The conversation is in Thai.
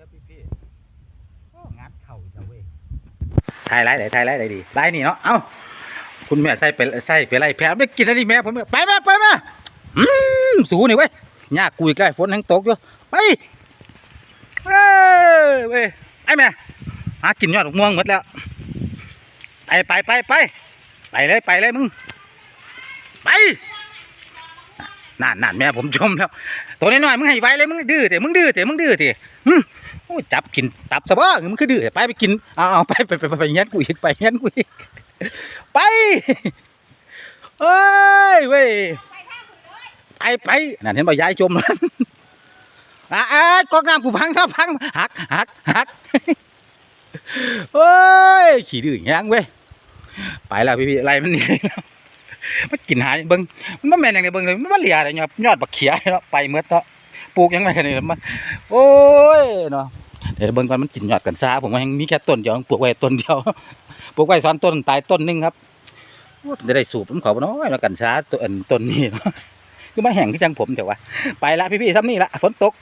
ด้อพี่พี่โอ้งัดเข่าอีกแล้วเว้ยถ่ายไรไหนถ่ายไรไหนดีไรนี่เนาะ เอ้า คุณแม่ใส่ไปใส่ไปไรแพ้ไม่กินอะไรแม่ผมไปมาไปมาอืมสูนี่เว้ยยากกูอีกล้ฝนทั้งตกอยู่ ไปเอ้ยเว้ยไอ้แม่ หากินยอดม่วงหมดแล้ว ไปไปไปไปไปเลยไปเลยมึง ไป นั่นนั่นแม่ผมชมแล้ว ตัวน้อยๆมึงให้ไว้เลยมึงดื้อแต่มึงดื้อแต่มึงดื้อแต่หึโอ้จับกินตับซะบ้างมึงคือดื้อไปไปกินเอาเอาไปไปไปไปไปเงี้ยกูอีกไปเงี้ยกูอีกไปเอ้ยเว้ยไปไปนั่นเห็นบ่ยายจมแล้วอะอ่กอกน้ำกูพังครับพังหักหักหักเฮ้ยขี่ดื้อย่างเงี้ยเว้ยไปแล้วพี่พี่ๆไล่มันนี่ มันกินหายเบิ่งมันบ่แม่นอย่างใดเบิ่งเลยมันเหลียเลยยอดยอดบักเขียเนาะไปหมดเนาะปลูกยังไงกันนี่มันโอ้ยเนาะเดี๋ยวเบิ่งก่อนมันกินยอดกันซาผมว่ายังมีแค่ต้นเดียวปลูกไว้ต้นเดียวปลูกไว้ซ้อนต้นตายต้นหนึงครับโอ้จะได้สูบผมขาบ่เนาะแล้วกันซาต้นต้นนี้เนาะคือมาแห้งคือจังผมแต่ว่า ไปละพี่ๆซ้ำนี่ละฝนตก